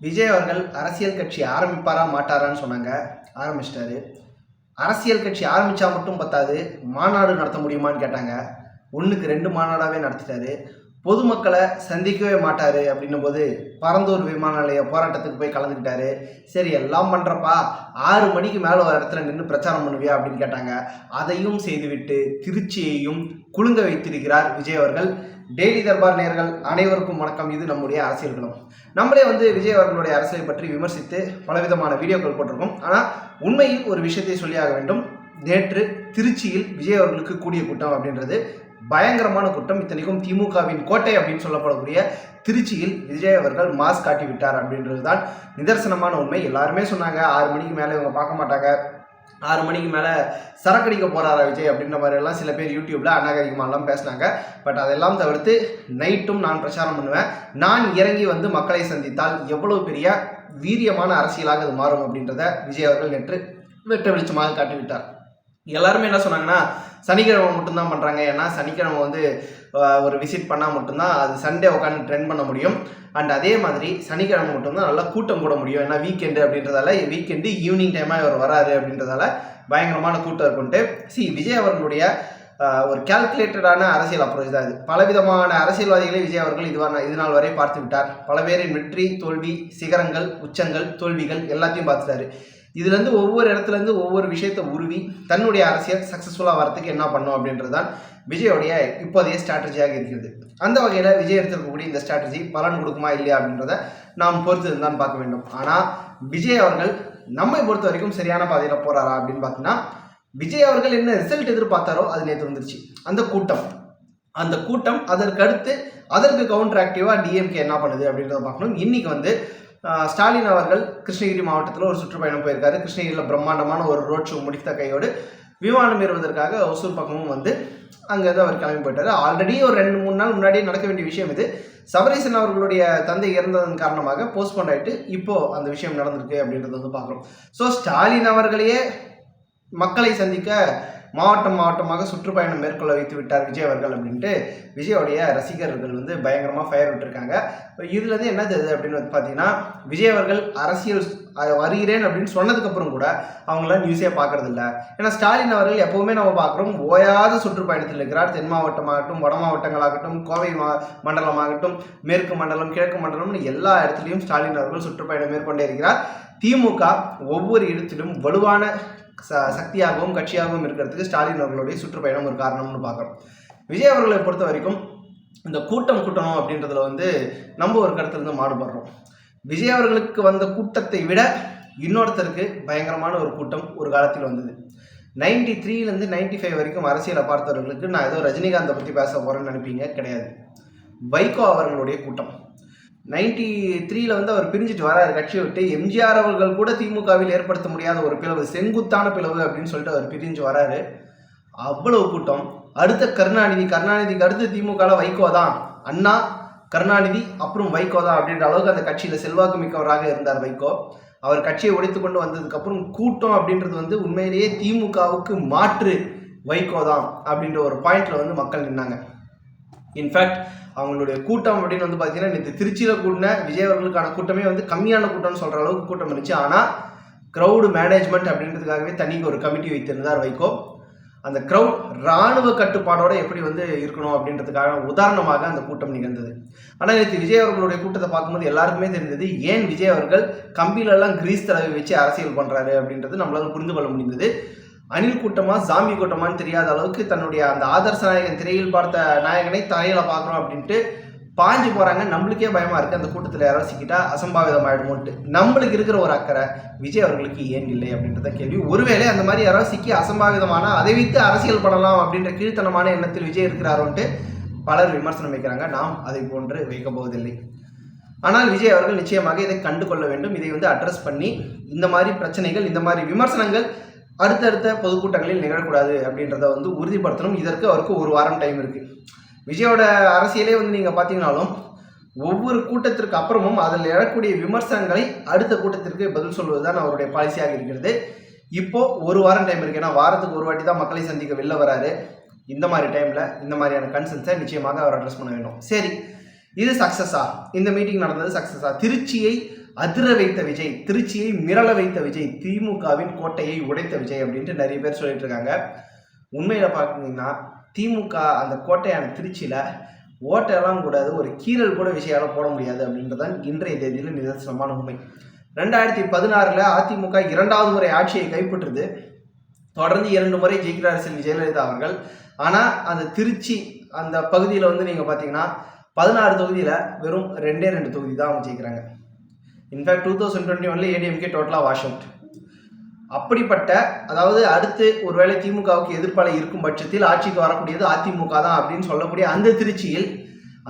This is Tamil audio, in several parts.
விஜய் அவர்கள் அரசியல் கட்சி ஆரம்பிப்பாரா மாட்டாரான்னு சொன்னாங்க. ஆரம்பிச்சிட்டாரு. அரசியல் கட்சி ஆரம்பித்தா மட்டும் பத்தாது மாநாடு நடத்த முடியுமான்னு கேட்டாங்க. ஒன்றுக்கு ரெண்டு மாநாடாகவே நடத்திட்டாரு. பொதுமக்களை சந்திக்கவே மாட்டார் அப்படின்னும் போது பரந்தூர் விமான நிலைய போராட்டத்துக்கு போய் கலந்துக்கிட்டாரு. சரி எல்லாம் பண்ணுறப்பா ஆறு மணிக்கு மேலே ஒரு இடத்துல நின்று பிரச்சாரம் பண்ணுவியா அப்படின்னு கேட்டாங்க. அதையும் செய்துவிட்டு திருச்சியையும் குலுங்க வைத்திருக்கிறார் விஜய் அவர்கள். டெய்லி தர்பார் நேர்கள் அனைவருக்கும் வணக்கம். இது நம்முடைய அரசியல்களும் நம்மளே வந்து விஜய் அவர்களுடைய அரசியலை பற்றி விமர்சித்து பலவிதமான வீடியோக்கள் போட்டிருக்கோம். ஆனால் உண்மையில் ஒரு விஷயத்தை சொல்லியாக வேண்டும். நேற்று திருச்சியில் விஜய் அவர்களுக்கு கூடிய கூட்டம் அப்படின்றது பயங்கரமான கூட்டம். இத்தனைக்கும் திமுகவின் கோட்டை அப்படின்னு சொல்லப்படக்கூடிய திருச்சியில் விஜய் அவர்கள் மாஸ் காட்டி விட்டார் அப்படின்றது தான் நிதர்சனமான உண்மை. எல்லாருமே சொன்னாங்க ஆறு மணிக்கு மேலே இவங்க பார்க்க மாட்டாங்க. ஆறு மணிக்கு மேலே சரக்கடிக்க போகிறாரா விஜய் அப்படின்ற மாதிரி எல்லாம் சில பேர் யூடியூப்பில் அநாகரிகமாலாம் பேசினாங்க. பட் அதெல்லாம் தவிர்த்து நைட்டும் நான் பிரச்சாரம் பண்ணுவேன். நான் இறங்கி வந்து மக்களை சந்தித்தால் எவ்வளோ பெரிய வீரியமான அரசியலாக அது மாறும் அப்படின்றத விஜய் அவர்கள் நேற்று வெட்ட வெளிச்சமாக காட்டிவிட்டார். எல்லாருமே என்ன சொன்னாங்கன்னா சனிக்கிழமை மட்டும்தான் பண்ணுறாங்க ஏன்னா சனிக்கிழமை வந்து ஒரு விசிட் பண்ணால் மட்டும்தான் அது சண்டே உட்காந்து ட்ரெண்ட் பண்ண முடியும். அண்ட் அதே மாதிரி சனிக்கிழமை மட்டும்தான் நல்லா கூட்டம் கூட முடியும். ஏன்னா வீக்கெண்டு அப்படின்றதால வீக்கெண்டு ஈவினிங் டைமாக இவர் வராரு அப்படின்றதால பயங்கரமான கூட்டம் இருக்குன்ட்டு சி விஜய் அவர்களுடைய ஒரு கால்குலேட்டடான அரசியல் அப்ரோச் தான் இது. பலவிதமான அரசியல்வாதிகளை விஜய் அவர்கள் இதுவான இது நாள் வரை பார்த்து விட்டார் பல பேரின் வெற்றி தோல்வி சிகரங்கள் உச்சங்கள் தோல்விகள் எல்லாத்தையும் பார்த்துட்டாரு. இதுலேருந்து ஒவ்வொரு இடத்துலேருந்து ஒவ்வொரு விஷயத்தை உருவி தன்னுடைய அரசியல் சக்ஸஸ்ஃபுல்லாக வரத்துக்கு என்ன பண்ணும் அப்படின்றது தான் விஜயோடைய இப்போதைய ஸ்ட்ராட்டஜியாக இருக்கிறது. அந்த வகையில் விஜய் எடுத்திருக்கக்கூடிய இந்த ஸ்ட்ராட்டஜி பலன் கொடுக்குமா இல்லையா அப்படின்றத நாம் பொறுத்து தான் பார்க்க வேண்டும். ஆனால் விஜய் அவர்கள் நம்மை பொறுத்த வரைக்கும் சரியான பாதையில் போகிறாரா அப்படின்னு பார்த்தீங்கன்னா விஜய் அவர்கள் என்ன ரிசல்ட் எதிர்பார்த்தாரோ அது நேற்று வந்துருச்சு. அந்த கூட்டம். அந்த கூட்டம் அதற்கு அடுத்து அதற்கு கவுண்டர் ஆக்டிவாக டிஎம்கே என்ன பண்ணுது அப்படின்றத பார்க்கணும். இன்னைக்கு வந்து ஸ்டாலின் அவர்கள் கிருஷ்ணகிரி மாவட்டத்தில் ஒரு சுற்றுப்பயணம் போயிருக்காரு. கிருஷ்ணகிரியில் பிரம்மாண்டமான ஒரு ரோட் ஷோ முடித்த கையோடு விமானம் ஏறுவதற்காக ஒசூர் பக்கமும் வந்து அங்கேருந்து அவர் கிளம்பி போயிட்டார். ஆல்ரெடி ஒரு ரெண்டு மூணு நாள் முன்னாடியே நடக்க வேண்டிய விஷயம் இது. சபரீசன் அவர்களுடைய தந்தை இறந்ததன் காரணமாக போஸ்ட்போன் ஆகிட்டு இப்போது அந்த விஷயம் நடந்திருக்கு அப்படின்றத வந்து பார்க்குறோம். ஸோ ஸ்டாலின் அவர்களையே மக்களை சந்திக்க மாவட்டம் மாவட்டமாக சுற்றுப்பயணம் மேற்கொள்ள வைத்து விட்டார் விஜய் அவர்கள் அப்படின்ட்டு விஜயோடைய ரசிகர்கள் வந்து பயங்கரமாக ஃபயர் விட்டுருக்காங்க. இதுலேருந்து என்ன தெரியுது அப்படின்னு வந்து பார்த்தீங்கன்னா விஜய் அவர்கள் அரசியல் வருகிறேன் அப்படின்னு சொன்னதுக்கப்புறம் கூட அவங்களாம் நியூஸே பார்க்கறது இல்லை ஏன்னா ஸ்டாலின் அவர்கள் எப்போவுமே நம்ம பார்க்குறோம் ஓயாத சுற்றுப்பயணத்தில் இருக்கிறார். தென் மாவட்டமாகட்டும் வட மாவட்டங்களாகட்டும் கோவை மா மண்டலமாகட்டும் மேற்கு மண்டலம் கிழக்கு மண்டலம்னு எல்லா இடத்துலையும் ஸ்டாலின் அவர்கள் சுற்றுப்பயணம் மேற்கொண்டே இருக்கிறார். திமுக ஒவ்வொரு இடத்திலும் வலுவான ச சக்தியாகவும் கட்சியாகவும் இருக்கிறதுக்கு ஸ்டாலின் அவர்களுடைய சுற்றுப்பயணம் ஒரு காரணம்னு பார்க்குறோம். விஜய் அவர்களை பொறுத்த வரைக்கும் இந்த கூட்டம் கூட்டணும் அப்படின்றதுல வந்து நம்ம ஒரு கருத்துலேருந்து மாறுபடுறோம். விஜய் அவர்களுக்கு வந்த கூட்டத்தை விட இன்னொருத்தருக்கு பயங்கரமான ஒரு கூட்டம் ஒரு காலத்தில் வந்தது. நைன்டி த்ரீலேருந்து நைன்டி ஃபைவ் வரைக்கும் அரசியலை பார்த்தவர்களுக்கு நான் ஏதோ ரஜினிகாந்தை பற்றி பேச போகிறேன்னு நினைப்பீங்க? கிடையாது. வைகோ அவர்களுடைய கூட்டம். நைன்டி த்ரீல வந்து அவர் பிரிஞ்சுட்டு வராரு. கட்சியை விட்டு எம்ஜிஆர் அவர்கள் கூட திமுகவில் ஏற்படுத்த முடியாத ஒரு பிளவு செங்குத்தான பிளவு அப்படின்னு சொல்லிட்டு அவர் பிரிஞ்சு வராரு. அவ்வளவு கூட்டம். அடுத்த கருணாநிதி கருணாநிதிக்கு அடுத்து திமுகவில் வைகோ தான். அண்ணா கருணாநிதி அப்புறம் வைகோ தான் அப்படின்ற அளவுக்கு அந்த கட்சியில் செல்வாக்கு மிக்கவராக இருந்தார் வைகோ. அவர் கட்சியை உடைத்து கொண்டு வந்ததுக்கப்புறம் கூட்டம் அப்படின்றது வந்து உண்மையிலேயே திமுகவுக்கு மாற்று வைகோ தான் அப்படின்ற ஒரு பாயிண்ட்ல வந்து மக்கள் நின்னாங்க. இன்ஃபேக்ட் அவங்களுடைய கூட்டம் அப்படின்னு வந்து பார்த்தீங்கன்னா நேற்று திருச்சியில் கூட்டின விஜய் அவர்களுக்கான கூட்டமே வந்து கம்மியான கூட்டம்னு சொல்கிற அளவுக்கு கூட்டம் இருந்துச்சு. ஆனால் க்ரௌடு மேனேஜ்மெண்ட் அப்படின்றதுக்காகவே தனிக்கு ஒரு கமிட்டி வைத்திருந்தார் வைகோ. அந்த க்ரௌட் இராணுவ கட்டுப்பாடோட எப்படி வந்து இருக்கணும் அப்படின்றதுக்காக உதாரணமாக அந்த கூட்டம் நிகழ்ந்தது. ஆனால் நேற்று விஜய் அவர்களுடைய கூட்டத்தை பார்க்கும்போது எல்லாருக்குமே தெரிந்தது ஏன் விஜய் அவர்கள் கம்பிலெல்லாம் கிரீஸ் தடவை வச்சு அரசியல் பண்ணுறாரு அப்படின்றது நம்மளால் புரிந்து கொள்ள முடிந்தது. அணில் கூட்டமா சாமி கூட்டமான்னு தெரியாத அளவுக்கு தன்னுடைய அந்த ஆதர்ச நாயகன் திரையில் பார்த்த நாயகனை தலையில் பார்க்குறோம் அப்படின்ட்டு பாஞ்சு போறாங்க நம்மளுக்கே பயமா இருக்கு. அந்த கூட்டத்தில் யாராவது சிக்கிட்டா அசம்பாவிதம் நம்மளுக்கு இருக்கிற ஒரு அக்கறை விஜய் அவர்களுக்கு ஏன் இல்லை அப்படின்றத கேள்வி. ஒருவேளை அந்த மாதிரி யாராவது சிக்கி அசம்பாவிதமான அதை வைத்து அரசியல் பண்ணலாம் அப்படின்ற கீழ்த்தனமான எண்ணத்தில் விஜய் இருக்கிறாரோன்ட்டு பலர் விமர்சனம் வைக்கிறாங்க. நாம் அதை போன்று வைக்க போவதில்லை. ஆனால் விஜய் அவர்கள் நிச்சயமாக இதை கண்டு கொள்ள வேண்டும். இதை வந்து அட்ரஸ் பண்ணி இந்த மாதிரி பிரச்சனைகள் இந்த மாதிரி விமர்சனங்கள் அடுத்தடுத்த பொதுக்கூட்டங்களில் நிகழக்கூடாது அப்படின்றத வந்து உறுதிப்படுத்தணும். இதற்கு அவருக்கு ஒரு வாரம் டைம் இருக்குது விஜயோட அரசியலே வந்து நீங்கள் பார்த்தீங்கனாலும் ஒவ்வொரு கூட்டத்திற்கு அப்புறமும் அதில் எழக்கூடிய விமர்சனங்களை அடுத்த கூட்டத்திற்கு பதில் சொல்வது தான் அவருடைய பாலிசியாக இருக்கிறது. இப்போ ஒரு வாரம் டைம் இருக்கு. ஏன்னா வாரத்துக்கு ஒரு வாட்டி தான் மக்களை சந்திக்க வெளில வராரு. இந்த மாதிரி டைமில் இந்த மாதிரியான கன்சர்ன்ஸை நிச்சயமாக அவர் அட்ரஸ் பண்ண வேண்டும். சரி இது சக்ஸஸா இந்த மீட்டிங் நடந்தது சக்ஸஸா திருச்சியை அதிர வைத்த விஜய் திருச்சியை மிரள வைத்த விஜய் திமுகவின் கோட்டையை உடைத்த விஜய் அப்படின்ட்டு நிறைய பேர் சொல்லிட்டு இருக்காங்க. உண்மையில பார்த்தீங்கன்னா திமுக அந்த கோட்டையான திருச்சியில் ஓட்டையெல்லாம் கூடாது ஒரு கீறல் கூட விஷயால போட முடியாது அப்படின்றதான் இன்றைய தேதியில் நிதர்சனமான உண்மை. ரெண்டாயிரத்தி பதினாறில் அதிமுக இரண்டாவது முறை ஆட்சியை கைப்பற்றுது. தொடர்ந்து இரண்டு முறை ஜெயிக்கிறார் செல்வி ஜெயலலிதா அவர்கள். ஆனால் அந்த திருச்சி அந்த பகுதியில் வந்து நீங்கள் பார்த்தீங்கன்னா பதினாறு தொகுதியில் வெறும் ரெண்டே ரெண்டு தொகுதி தான் அவங்க ஜெயிக்கிறாங்க. In fact two thousand twenty ஒன்ல ஏடிஎம்கே டோட்டலாக வாஷ் அவுட் அப்படிப்பட்ட அதாவது அடுத்து ஒருவேளை திமுகவுக்கு எதிர்ப்பாளர் இருக்கும் பட்சத்தில் ஆட்சிக்கு வரக்கூடியது அதிமுக தான் அப்படின்னு சொல்லக்கூடிய அந்த திருச்சியில்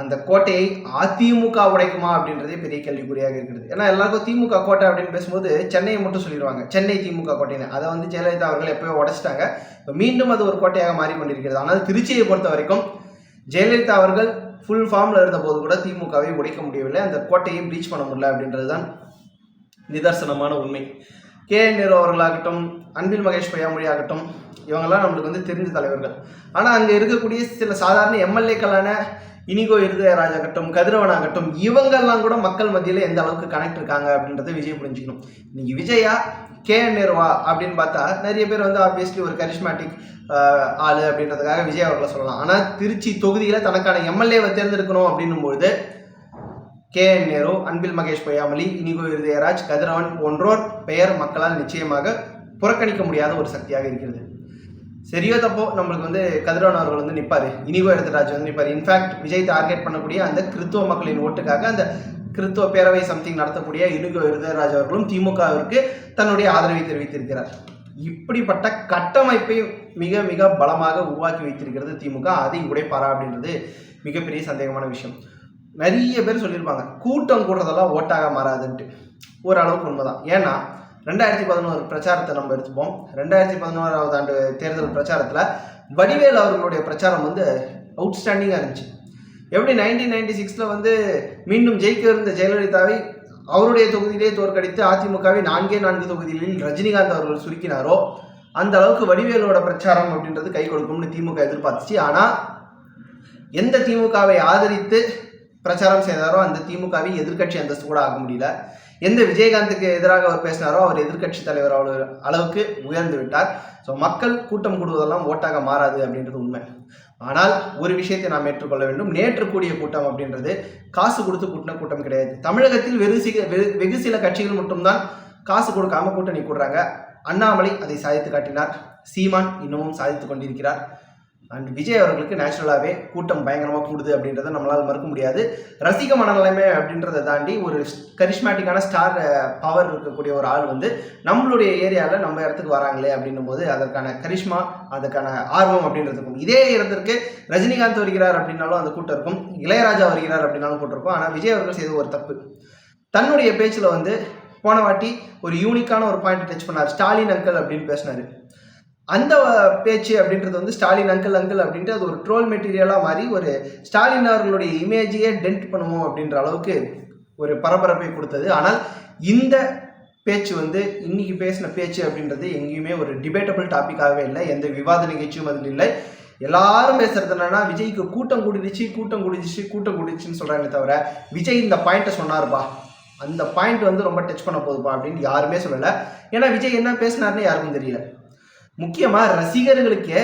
அந்த கோட்டையை அதிமுக உடைக்குமா அப்படின்றதே பெரிய கேள்விக்குறியாக இருக்கிறது. ஏன்னா எல்லாருக்கும் திமுக கோட்டை அப்படின்னு பேசும்போது சென்னையை மட்டும் சொல்லிடுவாங்க. சென்னை திமுக கோட்டைன்னு. அதை வந்து ஜெயலலிதா அவர்கள் எப்பயோ உடைச்சிட்டாங்க. இப்போ மீண்டும் அது ஒரு கோட்டையாக மாறிக்கொண்டிருக்கிறது. ஆனால் திருச்சியை பொறுத்த வரைக்கும் ஜெயலலிதா அவர்கள் ஃபுல் ஃபார்மில் இருந்தபோது கூட திமுகவை உடைக்க முடியவில்லை. அந்த கோட்டையை ப்ரீச் பண்ண முடியல அப்படின்றது தான் நிதர்சனமான உண்மை. கே என் நேரு அவர்களாகட்டும் அன்பில் மகேஷ் பொய்யாமொழி ஆகட்டும் இவங்கெல்லாம் நம்மளுக்கு வந்து தெரிஞ்ச தலைவர்கள். ஆனால் அங்கே இருக்கக்கூடிய சில சாதாரண எம்எல்ஏக்களான இனிகோ இருதயராஜ் ஆகட்டும் கதிரவன் ஆகட்டும் இவங்கெல்லாம் கூட மக்கள் மத்தியில் எந்த அளவுக்கு கனெக்ட் இருக்காங்க அப்படின்றத விஜய் புரிஞ்சுக்கணும். இன்னைக்கு விஜயா கே என் நேருவா அப்படின்னு பார்த்தா நிறைய பேர் வந்து ஆப்வியஸ்லி ஒரு கரிஷ்மேட்டிக் ஆளு அப்படின்றதுக்காக விஜய் அவர்களை சொல்லலாம். ஆனால் திருச்சி தொகுதியில் தனக்கான எம்எல்ஏவை தேர்ந்தெடுக்கணும் அப்படின்னும் பொழுது கே என் நேரு அன்பில் மகேஷ் பொய்யாமலி இனிகோ இருதயராஜ் கதிரவன் போன்றோர் பெயர் மக்களால் நிச்சயமாக புறக்கணிக்க முடியாத ஒரு சக்தியாக இருக்கிறது. சரியோ தப்போ நம்மளுக்கு வந்து கதிரவன் அவர்கள் வந்து நிற்பார் இனிகோ இருதயராஜ் வந்து நிற்பார் இன்ஃபேக்ட் விஜய் டார்கெட் பண்ணக்கூடிய அந்த கிறித்துவ மக்களின் ஓட்டுக்காக அந்த கிறித்துவ பேரவை சம்திங் நடத்தக்கூடிய இனிகோ இருதயராஜ் அவர்களும் திமுகவிற்கு தன்னுடைய ஆதரவை தெரிவித்திருக்கிறார். இப்படிப்பட்ட கட்டமைப்பை மிக மிக பலமாக உருவாக்கி வைத்திருக்கிறது திமுக. அதை உடைப்பாரா அப்படின்றது மிகப்பெரிய சந்தேகமான விஷயம். நிறைய பேர் சொல்லியிருப்பாங்க கூட்டம் கூடுறதெல்லாம் ஓட்டாக மாறாதுன்ட்டு. ஓரளவுக்கு உண்மைதான். ஏன்னா ரெண்டாயிரத்தி பதினோரு பிரச்சாரத்தை நம்ம எடுத்துப்போம். ரெண்டாயிரத்தி பதினோராவது ஆண்டு தேர்தல் பிரச்சாரத்தில் வடிவேல் அவர்களுடைய பிரச்சாரம் வந்து அவுட்ஸ்டாண்டிங்காக இருந்துச்சு. எப்படி நைன்டீன் நைன்டி சிக்ஸில் வந்து மீண்டும் ஜெயிக்க இருந்த ஜெயலலிதாவை அவருடைய தொகுதியிலே தோற்கடித்து அதிமுகவை நான்கே நான்கு தொகுதிகளில் ரஜினிகாந்த் அவர்கள் சுருக்கினாரோ அந்த அளவுக்கு வடிவேலோட பிரச்சாரம் அப்படின்றது கை கொடுக்கும்னு திமுக எதிர்பார்த்துச்சு. ஆனால் எந்த திமுகவை ஆதரித்து பிரச்சாரம் செய்தாரோ அந்த திமுகவை எதிர்க்கட்சி அந்தஸ்து கூட ஆக முடியல. எந்த விஜயகாந்துக்கு எதிராக அவர் பேசினாரோ அவர் எதிர்கட்சி தலைவர் அவர் அளவுக்கு உயர்ந்து விட்டார். ஸோ மக்கள் கூட்டம் கூடுவதெல்லாம் ஓட்டாக மாறாது அப்படின்றது உண்மை. ஆனால் ஒரு விஷயத்தை நாம் ஏற்றுக்கொள்ள வேண்டும். நேற்று கூடிய கூட்டம் அப்படின்றது காசு கொடுத்து கூட்டின கூட்டம் கிடையாது. தமிழகத்தில் வெகு சில வெகு- வெகு சில கட்சிகள் மட்டும்தான் காசு கொடுக்காம கூட்டணி கூடுறாங்க. அண்ணாமலை அதை சாதித்து காட்டினார். சீமான் இன்னமும் சாதித்து கொண்டிருக்கிறார். அண்ட் விஜய் அவர்களுக்கு நேச்சுரலாகவே கூட்டம் பயங்கரமாக கூடுது அப்படின்றத நம்மளால் மறுக்க முடியாது. ரசிக மனநிலைமை அப்படின்றத தாண்டி ஒரு கரிஷ்மேட்டிக்கான ஸ்டார் பவர் இருக்கக்கூடிய ஒரு ஆள் வந்து நம்மளுடைய ஏரியாவில் நம்ம இடத்துக்கு வராங்களே அப்படின்னும் போது அதற்கான கரிஷ்மா அதுக்கான ஆர்வம் அப்படின்றதுக்கும் இதே இடத்திற்கு ரஜினிகாந்த் வருகிறார் அப்படின்னாலும் அந்த கூட்டம் இருக்கும். இளையராஜா வருகிறார் அப்படின்னாலும் கூட்டம் இருக்கும். ஆனால் விஜய் அவர்கள் செய்த ஒரு தப்பு. தன்னுடைய பேச்சில் வந்து போன வாட்டி ஒரு யூனிக்கான ஒரு பாயிண்ட் டச் பண்ணார். ஸ்டாலின் அங்கிள் அப்படின்னு பேசினார். அந்த பேச்சு அப்படின்றது வந்து ஸ்டாலின் அங்கிள் அங்கிள் அப்படின்ட்டு அது ஒரு ட்ரோல் மெட்டீரியலாக மாறி ஒரு ஸ்டாலின் அவர்களுடைய இமேஜையே டென்ட் பண்ணுவோம் அப்படின்ற அளவுக்கு ஒரு பரபரப்பை கொடுத்தது. ஆனால் இந்த பேச்சு வந்து இன்னைக்கு பேசின பேச்சு அப்படின்றது எங்கேயுமே ஒரு டிபேட்டபிள் டாப்பிக்காகவே இல்லை. எந்த விவாத நிகழ்ச்சியும் அதில் இல்லை. எல்லாரும் பேசுறது என்னன்னா விஜய்க்கு கூட்டம் கூடிடுச்சு கூட்டம் கூடிடுச்சு கூட்டம் கூடிடுச்சுன்னு சொல்றாங்களே தவிர விஜய் இந்த பாயிண்ட்டை சொன்னார்ப்பா. அந்த பாயிண்ட் வந்து ரொம்ப டச் பண்ண போதுப்பா அப்படின்னு யாருமே சொல்லலை. ஏன்னா விஜய் என்ன பேசினார்னு யாருக்கும் தெரியல. முக்கியமாக ரசிகர்களுக்கே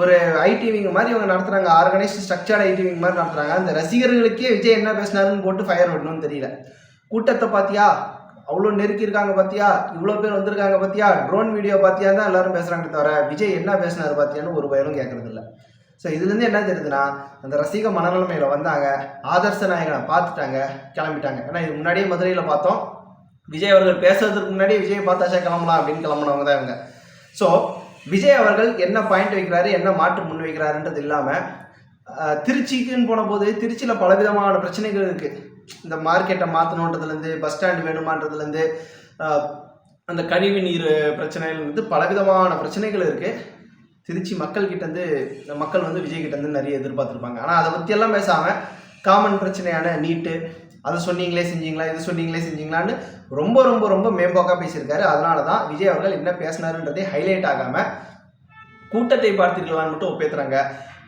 ஒரு ஐடிவிங் மாதிரி இவங்க நடத்துகிறாங்க ஆர்கனைஸ்டு ஸ்ட்ரக்சர்ட் ஐடிவிங் மாதிரி நடத்துகிறாங்க அந்த ரசிகர்களுக்கே விஜய் என்ன பேசினாருன்னு போட்டு ஃபயர் விடணும்னு தெரியல. கூட்டத்தை பார்த்தியா அவ்வளோ நெருக்கி இருக்காங்க பார்த்தியா இவ்வளோ பேர் வந்திருக்காங்க பார்த்தியா ட்ரோன் வீடியோ பார்த்தியா தான் எல்லாரும் பேசுகிறாங்க தவிர விஜய் என்ன பேசினார் பார்த்தியான்னு ஒரு பயனும் கேட்குறது இல்லை ஸோ இதுலேருந்து என்ன தெரியுதுன்னா அந்த ரசிக மனநிலைமையில் வந்தாங்க ஆதர்ச நாயகனை பார்த்துட்டாங்க கிளம்பிட்டாங்க. ஏன்னா இது முன்னாடியே மதுரையில் பார்த்தோம். விஜய் அவர்கள் பேசுறதுக்கு முன்னாடியே விஜய் பார்த்தாச்சா கிளம்பலாம் அப்படின்னு கிளம்புனவங்க தான் இவங்க. ஸோ விஜய் அவர்கள் என்ன பாயிண்ட் வைக்கிறாரு என்ன மாற்று முன் வைக்கிறாருன்றது இல்லாமல் திருச்சிக்குன்னு போன போது திருச்சியில் பலவிதமான பிரச்சனைகள் இருக்குது இந்த மார்க்கெட்டை மாற்றணுன்றதுலேருந்து பஸ் ஸ்டாண்ட் வேணுமான்றதுலேருந்து அந்த கழிவு நீர் பிரச்சனையிலேருந்து பலவிதமான பிரச்சனைகள் இருக்குது திருச்சி மக்கள் கிட்டேருந்து மக்கள் வந்து விஜய் கிட்டேருந்து நிறைய எதிர்பார்த்துருப்பாங்க. ஆனால் அதை பற்றியெல்லாம் பேசாமல் காமன் பிரச்சனையான நீட்டு அதை சொன்னீங்களே செஞ்சீங்களா இது சொன்னீங்களே செஞ்சீங்களான்னு ரொம்ப ரொம்ப ரொம்ப மேம்போக்காக பேசியிருக்காரு. அதனால தான் விஜய் அவர்கள் என்ன பேசினாருன்றதே ஹைலைட் ஆகாமல் கூட்டத்தை பார்த்தீர்களான்னு மட்டும் ஒப்பேத்துறாங்க.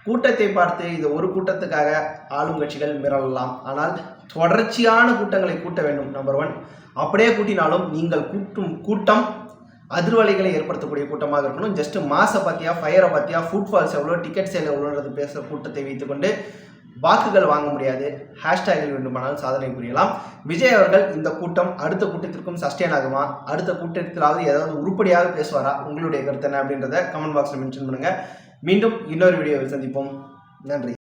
கூட்டத்தை பார்த்து இதை ஒரு கூட்டத்துக்காக ஆளும் கட்சிகள் மிரளலாம். ஆனால் தொடர்ச்சியான கூட்டங்களை கூட்ட வேண்டும் நம்பர் ஒன் அப்படியே கூட்டினாலும் நீங்கள் கூட்டும் கூட்டம் அதிர்வலைகளை ஏற்படுத்தக்கூடிய கூட்டமாக இருக்கணும். ஜஸ்ட் மாசை பற்றியா ஃபயரை பற்றியா ஃபுட்ஃபால்ஸ் எவ்வளோ டிக்கெட் சேல் எவ்வளோன்றது பேசுகிற கூட்டத்தை வைத்துக்கொண்டு வாக்குகள் வாங்க முடியாது. ஹேஷ்டேகில் வேண்டுமானால் சாதனை புரியலாம். விஜய் அவர்கள் இந்த கூட்டம் அடுத்த கூட்டத்திற்கும் சஸ்டெயின் ஆகுமா? அடுத்த கூட்டத்திலாவது ஏதாவது உருப்படியாக பேசுவாரா? உங்களுடைய கருத்து என்ன அப்படின்றத கமெண்ட் பாக்ஸில் மென்ஷன் பண்ணுங்கள் மீண்டும் இன்னொரு வீடியோவில் சந்திப்போம். நன்றி.